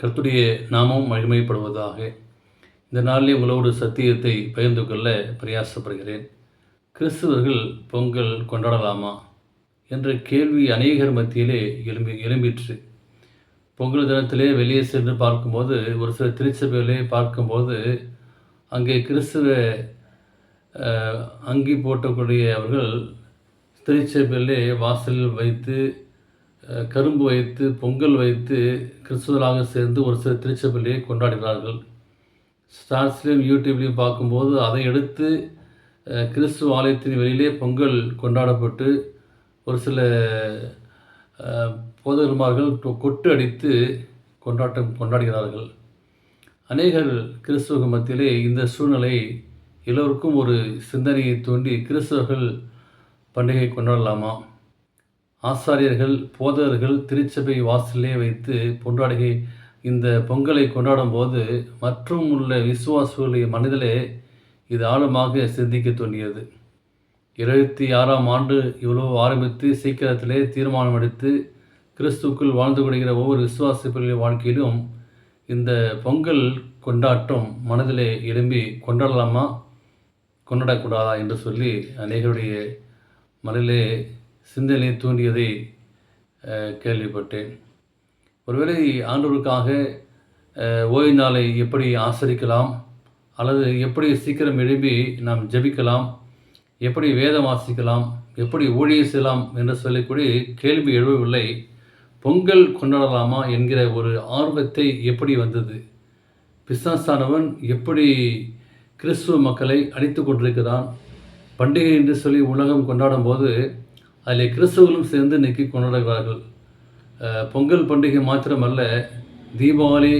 கர்த்துடைய நாமும் மகிமைப்படுவதாக. இந்த நாளிலே உங்களோடு சத்தியத்தை பகிர்ந்து கொள்ள பிரயாசப்படுகிறேன். கிறிஸ்துவர்கள் பொங்கல் கொண்டாடலாமா? என்ற கேள்வி அநேகர் மத்தியிலே எழும்பி எழும்பிற்று. பொங்கல் தினத்திலே வெளியே சென்று பார்க்கும்போது ஒரு சில திருச்சபையிலே பார்க்கும்போது அங்கே கிறிஸ்துவ அங்கி போட்டக்கூடிய அவர்கள் திருச்சபையிலே வாசலில் வைத்து கரும்பு வைத்து பொங்கல் வைத்து கிறிஸ்துவராக சேர்ந்து ஒரு சில திருச்சபையிலே கொண்டாடுகிறார்கள். ஸ்டார்ஸ்லேயும் யூடியூப்லேயும் பார்க்கும்போது அதை எடுத்து கிறிஸ்துவ ஆலயத்தின் வெளியிலே பொங்கல் கொண்டாடப்பட்டு ஒரு சில போதகர்மார்கள் கொ- கொட்டு அடித்து கொண்டாட்டம் கொண்டாடுகிறார்கள். அநேகர் கிறிஸ்துவ மத்தியிலே இந்த சூழ்நிலை எல்லோருக்கும் ஒரு சிந்தனையை தூண்டி கிறிஸ்தவர்கள் பண்டிகை கொண்டாடலாமா? ஆசாரியர்கள் போதகர்கள் திருச்சபை வாசலே வைத்து கொண்டாடுகை இந்த பொங்கலை கொண்டாடும் போது மற்றும் உள்ள விசுவாசிகளுடைய மனதிலே இது ஆழமாக சிந்திக்க தோன்றியது. இருபத்தி ஆறாம் ஆண்டு இவ்வளோ ஆரம்பித்து சீக்கிரத்திலே தீர்மானம் எடுத்து கிறிஸ்துக்குள் வாழ்ந்து கொடுக்கிற ஒவ்வொரு விசுவாசிகளின் வாழ்க்கையிலும் இந்த பொங்கல் கொண்டாட்டம் மனதிலே எழும்பி கொண்டாடலாமா? கொண்டாடக்கூடாதா என்று சொல்லி அநேகருடைய மனதிலே சிந்தனை தூண்டியதை கேள்விப்பட்டேன். ஒருவேளை ஆண்டவருக்காக ஓய்வு நாளை எப்படி ஆசரிக்கலாம்? அல்லது எப்படி சீக்கிரம் எழும்பி நாம் ஜெபிக்கலாம்? எப்படி வேதம் வாசிக்கலாம்? எப்படி ஊழியம் செய்யலாம்? என்று சொல்லக்கூடிய கேள்வி எழுவவில்லை. பொங்கல் கொண்டாடலாமா என்கிற ஒரு ஆர்வத்தை எப்படி வந்தது? பிசாசானவன் எப்படி கிறிஸ்துவ மக்களை அழித்து கொண்டிருக்கிறான்? பண்டிகை என்று சொல்லி உலகம் கொண்டாடும் போது அதில் கிறிஸ்தவர்களும் சேர்ந்து நிற்கி கொண்டாடுகிறார்கள். பொங்கல் பண்டிகை மாத்திரமல்ல தீபாவளி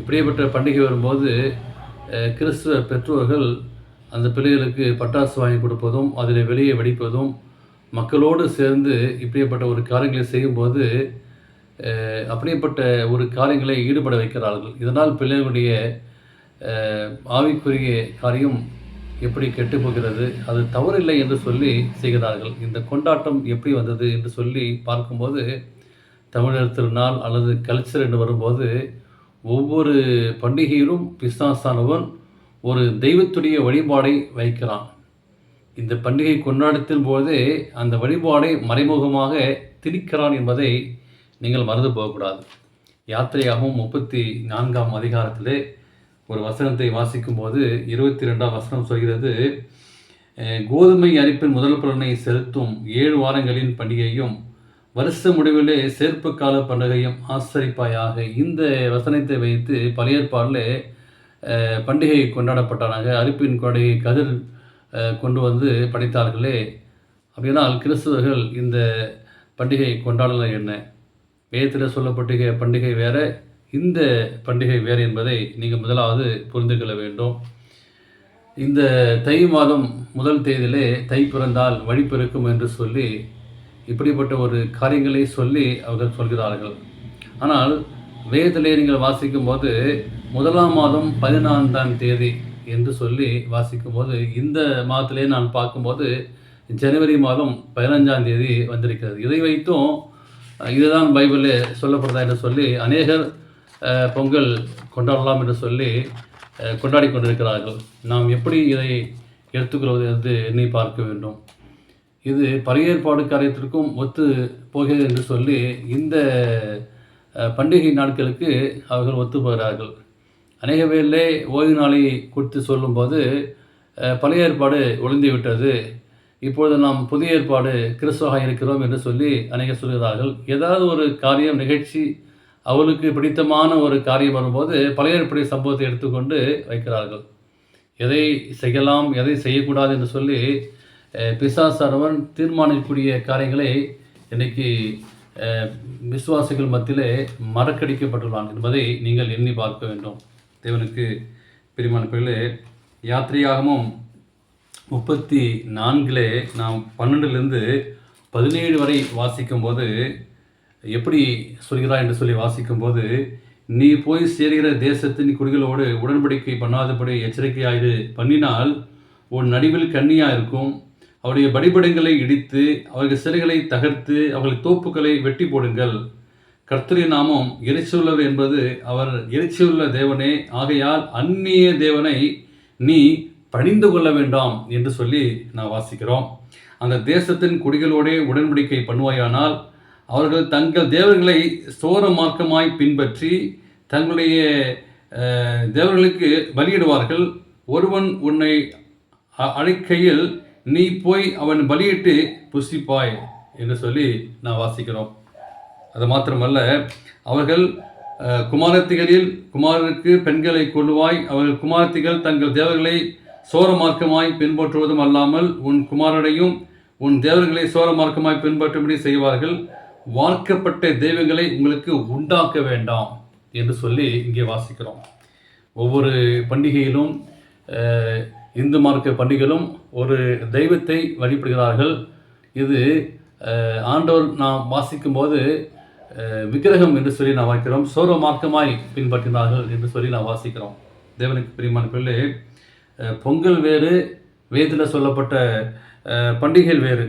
இப்படியேப்பட்ட பண்டிகை வரும்போது கிறிஸ்துவ பெற்றோர்கள் அந்த பிள்ளைகளுக்கு பட்டாசு வாங்கி கொடுப்பதும் அதில் வெளியே வெடிப்பதும் மக்களோடு சேர்ந்து இப்படியேப்பட்ட ஒரு காரியங்களை செய்யும்போது அப்படியேப்பட்ட ஒரு காரியங்களை ஈடுபட வைக்கிறார்கள். இதனால் பிள்ளைகளுடைய ஆவிக்குரிய காரியம் எப்படி கெட்டு போகிறது அது தவறில்லை என்று சொல்லி செய்கிறார்கள். இந்த கொண்டாட்டம் எப்படி வந்தது என்று சொல்லி பார்க்கும்போது தமிழர் திருநாள் அல்லது கல்ச்சர் என்று வரும்போது ஒவ்வொரு பண்டிகையிலும் பிசாசானவன் ஒரு தெய்வத்துடைய வழிபாடை வைக்கிறான். இந்த பண்டிகை கொண்டாடத்தின் போதே அந்த வழிபாடை மறைமுகமாக திணிக்கிறான் என்பதை நீங்கள் மறந்து போகக்கூடாது. யாத்திரையாகவும் முப்பத்தி நான்காம் அதிகாரத்திலே ஒரு வசனத்தை வாசிக்கும்போது இருபத்தி ரெண்டாம் வசனம் சொல்கிறது கோதுமை அரிப்பின் முதல் பலனை செலுத்தும் ஏழு வாரங்களின் பண்டிகையும் வருஷ முடிவிலே சேர்ப்பு கால பண்டிகையும் ஆசரிப்பாயாக. இந்த வசனத்தை வைத்து பழைய ஏற்பாடில் பண்டிகை கொண்டாடப்பட்டானாக அரிப்பின் கொடை கதிர் கொண்டு வந்து படைத்தார்களே. அப்படினால் கிறிஸ்தவர்கள் இந்த பண்டிகை கொண்டாடலாம் என்ன? வேதத்தில் சொல்லப்பட்ட பண்டிகை வேறு இந்த பண்டிகை வேறு என்பதை நீங்கள் முதலாவது புரிந்து கொள்ள வேண்டும். இந்த தை மாதம் முதல் தேதியிலே தை பிறந்தால் வழி பிறக்கும் என்று சொல்லி இப்படிப்பட்ட ஒரு காரியங்களை சொல்லி அவர்கள் சொல்கிறார்கள். ஆனால் வேதத்திலே நீங்கள் வாசிக்கும்போது முதலாம் மாதம் பதினான்காம் தேதி என்று சொல்லி வாசிக்கும்போது இந்த மாதத்திலே நான் பார்க்கும்போது ஜனவரி மாதம் பதினஞ்சாம் தேதி வந்திருக்கிறது. இதை வைத்தும் இதுதான் பைபிளில் சொல்லப்படுதா என்று சொல்லி அநேகர் பொங்கல் கொண்டாடலாம் என்று சொல்லி கொண்டாடி கொண்டிருக்கிறார்கள். நாம் எப்படி இதை எடுத்துக்கொள்வது என்று எண்ணி பார்க்க வேண்டும். இது பழைய ஏற்பாடு காரியத்திற்கும் ஒத்து போகிறது என்று சொல்லி இந்த பண்டிகை நாட்களுக்கு அவர்கள் ஒத்து போகிறார்கள். அநேக பேரிலே ஓய்வு நாளை குறித்து சொல்லும்போது பழைய ஏற்பாடு ஒளிந்து விட்டது. இப்பொழுது நாம் புதிய ஏற்பாடு கிறிஸ்துவாக இருக்கிறோம் என்று சொல்லி அநேகர் சொல்கிறார்கள். ஏதாவது ஒரு காரியம் நிகழ்ச்சி அவளுக்கு பிடித்தமான ஒரு காரியம் வரும்போது பழைய ஏற்பாடு சம்பவத்தை எடுத்துக்கொண்டு வைக்கிறார்கள். எதை செய்யலாம் எதை செய்யக்கூடாது என்று சொல்லி அஹ், பிசாசானவன் தீர்மானிக்கக்கூடிய காரியங்களை இன்னைக்கு விசுவாசிகள் மத்தியிலே மறக்கடிக்கப்பட்டுள்ளான் என்பதை நீங்கள் எண்ணி பார்க்க வேண்டும். தேவனுக்கு பிரிமான பிள்ளை யாத்திரையாகவும் முப்பத்தி நான்கிலே நாம் பன்னெண்டுலேருந்து பதினேழு வரை வாசிக்கும்போது எப்படி சொல்கிறார் என்று சொல்லி வாசிக்கும்போது நீ போய் சேர்கிற தேசத்தின் குடிகளோடு உடன்படிக்கை பண்ணாதபடி எச்சரிக்கையாயிரு. பண்ணினால் உன் நடுவில் கண்ணியாக இருக்கும். அவருடைய படிபடங்களை இடித்து அவர்கள் சிலைகளை தகர்த்து அவர்கள் தோப்புகளை வெட்டி போடுங்கள். கர்த்தரி நாமம் எரிச்சுள்ளவர் என்பது அவர் எரிச்சியுள்ள தேவனே. ஆகையால் அந்நிய தேவனை நீ பணிந்து கொள்ள வேண்டாம் என்று சொல்லி நான் வாசிக்கிறோம். அந்த தேசத்தின் குடிகளோடே உடன்படிக்கை பண்ணுவாயானால் அவர்கள் தங்கள் தேவர்களை சோர மார்க்கமாய் பின்பற்றி தங்களுடைய தேவர்களுக்கு பலியிடுவார்கள். ஒருவன் உன்னை அ- அழைக்கையில் நீ போய் அவன் பலியிட்டு புசிப்பாய் என்று சொல்லி நான் வாசிக்கிறோம். அது மாத்திரமல்ல அவர்கள் குமாரத்திகளில் குமாரருக்கு பெண்களை கொள்ளுவாய் அவர்கள் குமாரத்திகள் தங்கள் தேவர்களை சோர மார்க்கமாய் பின்பற்றுவதும் அல்லாமல் உன் குமாரனையும் உன் தேவர்களை சோர மார்க்கமாய் பின்பற்றும்படி செய்வார்கள். வார்க்கப்பட்ட தெய்வங்களை உங்களுக்கு உண்டாக்க வேண்டாம் என்று சொல்லி இங்கே வாசிக்கிறோம். ஒவ்வொரு பண்டிகையிலும் இந்து மார்க்க பண்டிகையிலும் ஒரு தெய்வத்தை வழிபடுகிறார்கள். இது ஆண்டவர் நாம் வாசிக்கும்போது விக்கிரகம் என்று சொல்லி நாம் வாசிக்கிறோம். சோர மார்க்கமாய் பின்பற்றினார்கள் என்று சொல்லி நாம் வாசிக்கிறோம். தேவனுக்கு பிரியமான பிள்ளை பொங்கல் வேறு வேதில் சொல்லப்பட்ட பண்டிகைகள் வேறு.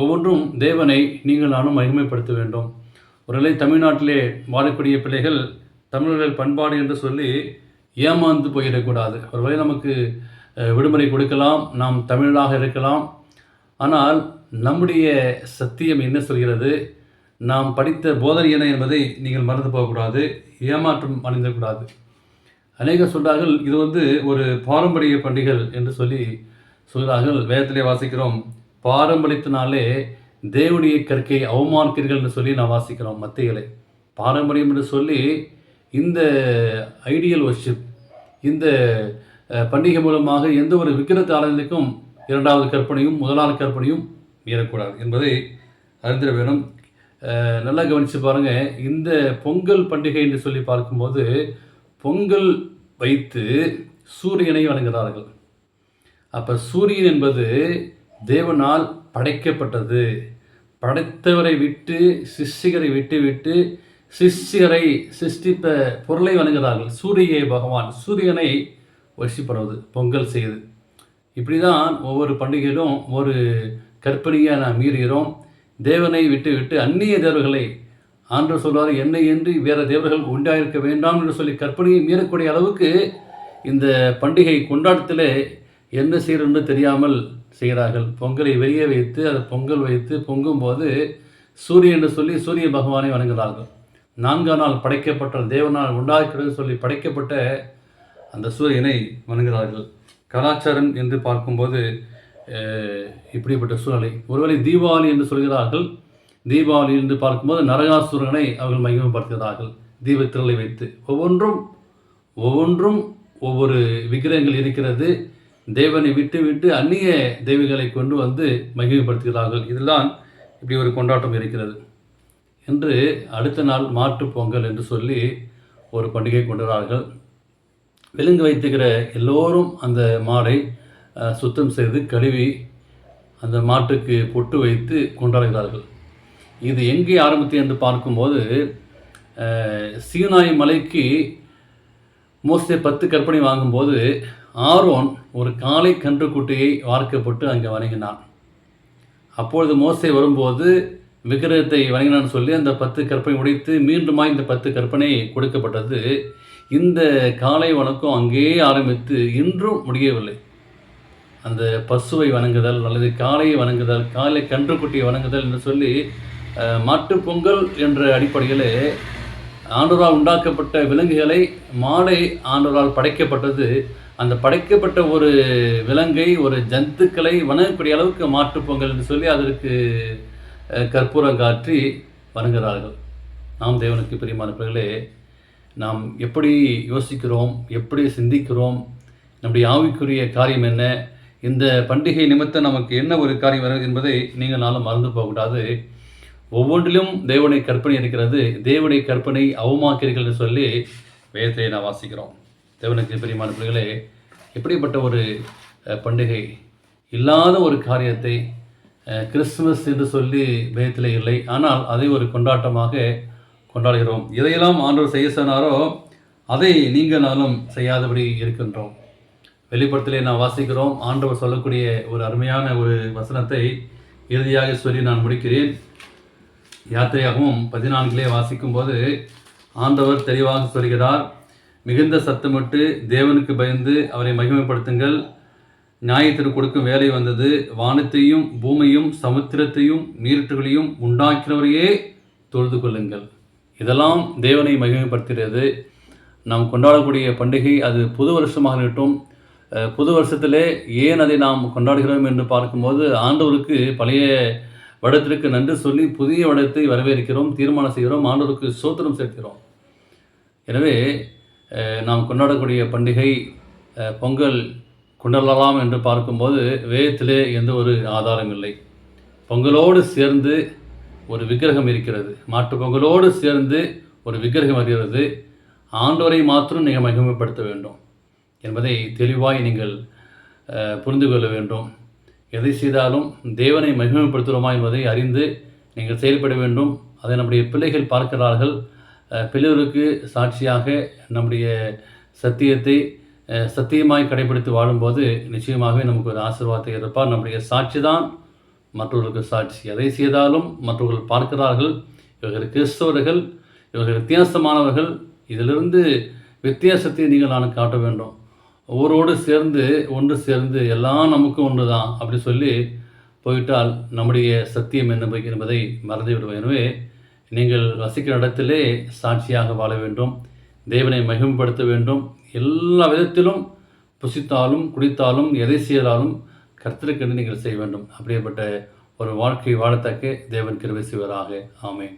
ஒவ்வொன்றும் தேவனை நீங்கள் நானும் மகிமைப்படுத்த வேண்டும். ஒருவேளை தமிழ்நாட்டிலே வாழக்கூடிய பிள்ளைகள் தமிழர்கள் பண்பாடு என்று சொல்லி ஏமாந்து போயிடக்கூடாது. ஒருவேளை நமக்கு விடுமுறை கொடுக்கலாம் நாம் தமிழாக இருக்கலாம். ஆனால் நம்முடைய சத்தியம் என்ன சொல்கிறது? நாம் படித்த போதனை என்ன என்பதை நீங்கள் மறந்து போகக்கூடாது ஏமாற்றம் அடைந்துவிடக்கூடாது அநேகர் சொல்கிறார்கள் இது வந்து ஒரு பாரம்பரிய பண்டிகள் என்று சொல்லி சொல்கிறார்கள். வேதத்திலே வாசிக்கிறோம் பாரம்பரியத்தினாலே தேவனுடைய கற்கையை அவமானிக்கிறீர்கள் என்று சொல்லி நான் வாசிக்கிறோம் மத்திகளை பாரம்பரியம் என்று சொல்லி இந்த ஐடியல் வர்ஷிப் இந்த பண்டிகை மூலமாக எந்த ஒரு விக்கிரத்து ஆலயத்துக்கும் இரண்டாவது கற்பனையும் முதலாவது கற்பனையும் மீறக்கூடாது என்பதை அறிந்திட வேணும் நல்லா கவனித்து பாருங்கள் இந்த பொங்கல் பண்டிகை என்று சொல்லி பார்க்கும்போது பொங்கல் வைத்து சூரியனை வணங்குகிறார்கள். அப்போ சூரியன் என்பது தேவனால் படைக்கப்பட்டது. படைத்தவரை விட்டு சிஷ்யரை விட்டு விட்டு சிஷ்யரை சிருஷ்டித்த பொருளை வணங்குகிறார்கள். சூரிய பகவான். சூரியனை வசிப்படுவது பொங்கல் செய்து. இப்படி தான் ஒவ்வொரு பண்டிகையிலும் ஒரு கற்பனையை நாம் மீறுகிறோம். தேவனை விட்டு விட்டு அந்நிய தேவர்களை ஆண்டு சொல்வார் என்னை என்று வேறு தேவர்கள் உண்டாயிருக்க வேண்டாம் என்று சொல்லி கற்பனையை மீறக்கூடிய அளவுக்கு இந்த பண்டிகை கொண்டாட்டத்தில் என்ன செய்யணும்னு தெரியாமல் செய்கிறார்கள். பொங்கலை வெளியே வைத்து அதை பொங்கல் வைத்து பொங்கும் போது சூரியன் என்று சொல்லி சூரிய பகவானை வணங்குகிறார்கள். நான்காம் நாள் படைக்கப்பட்ட தேவனால் உண்டாக்கிறது சொல்லி படைக்கப்பட்ட அந்த சூரியனை வணங்குகிறார்கள். கலாச்சாரம் என்று பார்க்கும்போது இப்படிப்பட்ட சூழ்நிலை. ஒருவேளை தீபாவளி என்று சொல்கிறார்கள். தீபாவளி என்று பார்க்கும்போது நரகாசுரனை அவர்கள் மகிமைப்படுத்துகிறார்கள் தீபத்திரளை வைத்து. ஒவ்வொன்றும் ஒவ்வொன்றும் ஒவ்வொரு விக்கிரகங்கள் இருக்கிறது. தேவனை விட்டு விட்டு அந்நிய தெய்வங்களை கொண்டு வந்து மகிமைப்படுத்துகிறார்கள். இதெல்லாம் இப்படி ஒரு கொண்டாட்டம் இருக்கிறது. என்று அடுத்த நாள் மாட்டு பொங்கல் என்று சொல்லி ஒரு பண்டிகை கொண்டுகிறார்கள் விலங்கு வைத்துக்கிற எல்லோரும் அந்த மாடை சுத்தம் செய்து கழுவி அந்த மாட்டுக்கு பொட்டு வைத்து கொண்டாடுகிறார்கள். இது எங்கே ஆரம்பித்து என்று பார்க்கும்போது சீனாய் மலைக்கு மோஸ்ட்லி பத்து கற்பனை வாங்கும்போது ஆரோன் ஒரு காளை கன்றுக்குட்டியை வார்க்கப்பட்டு அங்கே வணங்கினான். அப்பொழுது மோசை வரும்போது விக்கிரகத்தை வணங்கினான்னு சொல்லி அந்த பத்து கற்பனை உடைத்து மீண்டுமாய் இந்த பத்து கற்பனை கொடுக்கப்பட்டது. இந்த காலை வணக்கம் அங்கேயே ஆரம்பித்து இன்றும் முடியவில்லை. அந்த பசுவை வணங்குதல் அல்லது காளையை வணங்குதல் காலை கன்றுக்குட்டியை வணங்குதல் என்று சொல்லி மாட்டு பொங்கல் என்ற அடிப்படையில் ஆண்டவரால் உண்டாக்கப்பட்ட விலங்குகளை மாடை ஆண்டவரால் படைக்கப்பட்டது. அந்த படைக்கப்பட்ட ஒரு விலங்கை ஒரு ஜந்துக்களை வணங்கக்கூடிய அளவுக்கு மாற்றுப்பொங்கல் என்று சொல்லி அதற்கு கற்பூரம் காற்றி வணங்குகிறார்கள். நாம் தேவனுக்கு பிரியமானவர்களே நாம் எப்படி யோசிக்கிறோம் எப்படி சிந்திக்கிறோம் நம்முடைய ஆவிக்குரிய காரியம் என்ன இந்த பண்டிகை நிமித்தம் நமக்கு என்ன ஒரு காரியம் வருது என்பதை நீங்கள் நாளும் மறந்து போகக்கூடாது. ஒவ்வொன்றிலும் தேவனை கற்பனை இருக்கிறது. தேவனை கற்பனை அவமாக்கிறீர்கள் என்று சொல்லி வேதத்தை நான் வாசிக்கிறோம். தேவனுக்கு பிரியமான பிள்ளைகளே எப்படிப்பட்ட ஒரு பண்டிகை? இல்லாத ஒரு காரியத்தை கிறிஸ்துமஸ் என்று சொல்லி பயத்தில் இல்லை. ஆனால் அதை ஒரு கொண்டாட்டமாக கொண்டாடுகிறோம். இதையெல்லாம் ஆண்டவர் செய்ய சொன்னாரோ அதை நீங்கள் நாளும் செய்யாதபடி இருக்கின்றோம். வெளிப்படத்திலே நான் வாசிக்கிறோம். ஆண்டவர் சொல்லக்கூடிய ஒரு அருமையான ஒரு வசனத்தை இறுதியாக சொல்லி நான் முடிக்கிறேன். யாத்திரையாகவும் பதினான்கிலே வாசிக்கும்போது ஆண்டவர் தெளிவாக சொல்கிறார் மிகுந்த சத்தமிட்டு தேவனுக்கு பயந்து அவரை மகிமைப்படுத்துங்கள். நியாயத்திற்கு கொடுக்கும் வேலை வந்தது. வானத்தையும் பூமியும் சமுத்திரத்தையும் நீரிட்டுகளையும் உண்டாக்கிறவரையே தொழுது கொள்ளுங்கள். இதெல்லாம் தேவனை மகிமைப்படுத்துகிறது. நாம் கொண்டாடக்கூடிய பண்டிகை அது புது வருஷமாக இருக்கட்டும் புது வருஷத்திலே ஏன் அதை நாம் கொண்டாடுகிறோம் என்று பார்க்கும்போது ஆண்டவருக்கு பழைய வடத்திற்கு நன்றி சொல்லி புதிய வடத்தை வரவேற்கிறோம் தீர்மானம் செய்கிறோம் ஆண்டவருக்கு சோத்திரம் சேர்க்கிறோம் எனவே நாம் கொண்டாடக்கூடிய பண்டிகை பொங்கல் கொண்டாடலாம் என்று பார்க்கும்போது வேதத்திலே எந்த ஒரு ஆதாரம் இல்லை. பொங்கலோடு சேர்ந்து ஒரு விக்கிரகம் இருக்கிறது. மாட்டு பொங்கலோடு சேர்ந்து ஒரு விக்கிரகம் வருகிறது. ஆண்டோரை மாத்திரம் நீங்கள் மகிமைப்படுத்த வேண்டும் என்பதை தெளிவாய் நீங்கள் புரிந்து கொள்ள வேண்டும். எதை செய்தாலும் தேவனை மகிமைப்படுத்துகிறோமா என்பதை அறிந்து நீங்கள் செயல்பட வேண்டும். அதை நம்முடைய பிள்ளைகள் பார்க்கிறார்கள். அஹ், சாட்சியாக நம்முடைய சத்தியத்தை சத்தியமாய் கடைபிடித்து வாழும்போது நிச்சயமாகவே நமக்கு ஒரு ஆசீர்வாதத்தை இருப்பார் நம்முடைய சாட்சி தான் மற்றவர்களுக்கு சாட்சி. எதை செய்தாலும் மற்றவர்கள் பார்க்கிறார்கள். இவர்கள் கிறிஸ்தவர்கள் இவர்கள் வித்தியாசமானவர்கள். இதிலிருந்து வித்தியாசத்தை நீங்கள் நான் காட்ட வேண்டும். ஊரோடு சேர்ந்து ஒன்று சேர்ந்து எல்லாம் நமக்கும் ஒன்று தான் அப்படி சொல்லி போயிட்டால் நம்முடைய சத்தியம் என்ன என்பதை மறந்து விடுவோம் எனவே நீங்கள் வசிக்கிற இடத்திலே சாட்சியாக வாழ வேண்டும். தேவனை மகிமைப்படுத்த வேண்டும். எல்லா விதத்திலும் புசித்தாலும் குடித்தாலும் எதை செய்தாலும் கர்த்தருக்கென்று நீங்கள் செய்ய வேண்டும். அப்படிப்பட்ட ஒரு வாழ்க்கை வாழத்தக்க தேவன் கிருவை செய்வராக. ஆமேன்.